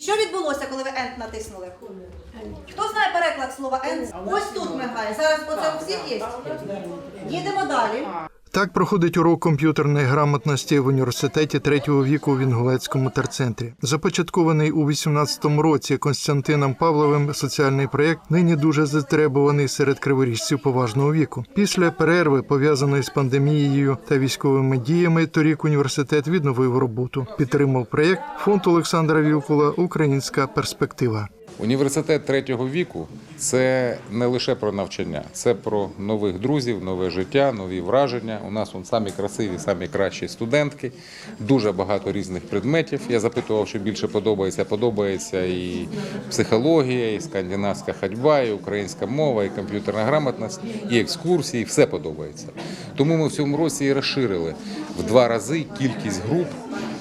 Що відбулося, коли ви ент натиснули? Хто знає переклад слова ент? Ось тут мигає. Зараз оце у всіх є. Їдемо далі. Так проходить урок комп'ютерної грамотності в університеті третього віку в Інгулецькому терцентрі. Започаткований у 18-му році Константином Павловим соціальний проєкт нині дуже затребуваний серед криворіжців поважного віку. Після перерви, пов'язаної з пандемією та військовими діями, торік університет відновив роботу. Підтримав проєкт фонд Олександра Вілкула Українська перспектива. Університет третього віку це не лише про навчання, це про нових друзів, нове життя, нові враження. У нас он самі красиві, самі кращі студентки, дуже багато різних предметів. Я запитував, що більше подобається. Подобається і психологія, і скандинавська ходьба, і українська мова, і комп'ютерна грамотність, і екскурсії. Все подобається. Тому ми в цьому році і розширили в два рази кількість груп,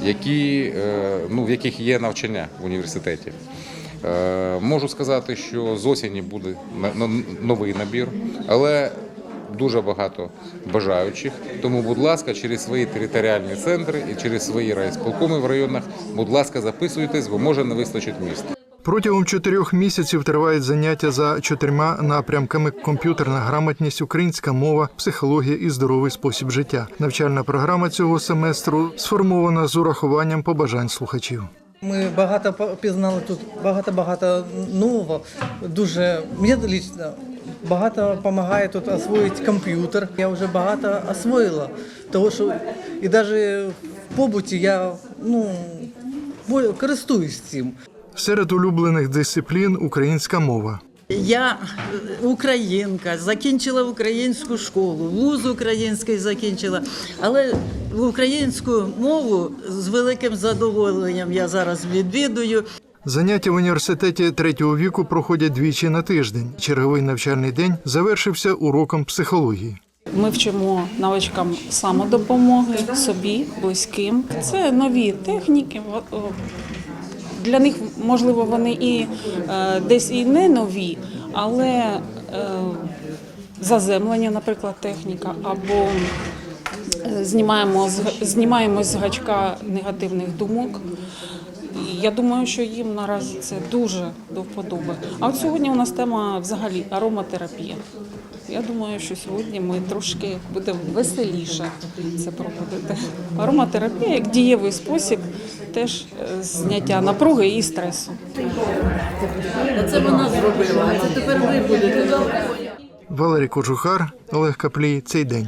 які, е, ну, в яких є навчання в університеті. Е, Можу сказати, що з осені буде новий набір, але дуже багато бажаючих. Тому, будь ласка, через свої територіальні центри і через свої райсполкоми в районах, будь ласка, записуйтесь, бо може не вистачить міст. Протягом чотирьох місяців тривають заняття за чотирма напрямками: комп'ютерна грамотність, українська мова, психологія і здоровий спосіб життя. Навчальна програма цього семестру сформована з урахуванням побажань слухачів. Ми багато пізнали тут, багато-багато нового. Дуже мені лично багато допомагає тут освоїти комп'ютер. Я вже багато освоїла, тому що і навіть в побуті я ну, користуюсь цим. Серед улюблених дисциплін українська мова. Я е, українка, закінчила українську школу, вуз український закінчила, але українську мову з великим задоволенням я зараз відвідую. Заняття в університеті третього віку проходять двічі на тиждень. Черговий навчальний день завершився уроком психології. Ми вчимо навичкам самодопомоги собі, близьким. Це нові техніки. Для них можливо вони і е, десь і не нові, але е, заземлення, наприклад, техніка, або е, знімаємо знімаємо з гачка негативних думок. І я думаю, що їм наразі це дуже до вподоби. А от сьогодні у нас тема взагалі ароматерапія. Я думаю, що сьогодні ми трошки буде веселіше це проводити. Ароматерапія як дієвий спосіб теж е, зняття напруги і стресу. Це вона зробила. Це тепер ви будете. Валерій Кожухар, Олег Каплій. Цей день.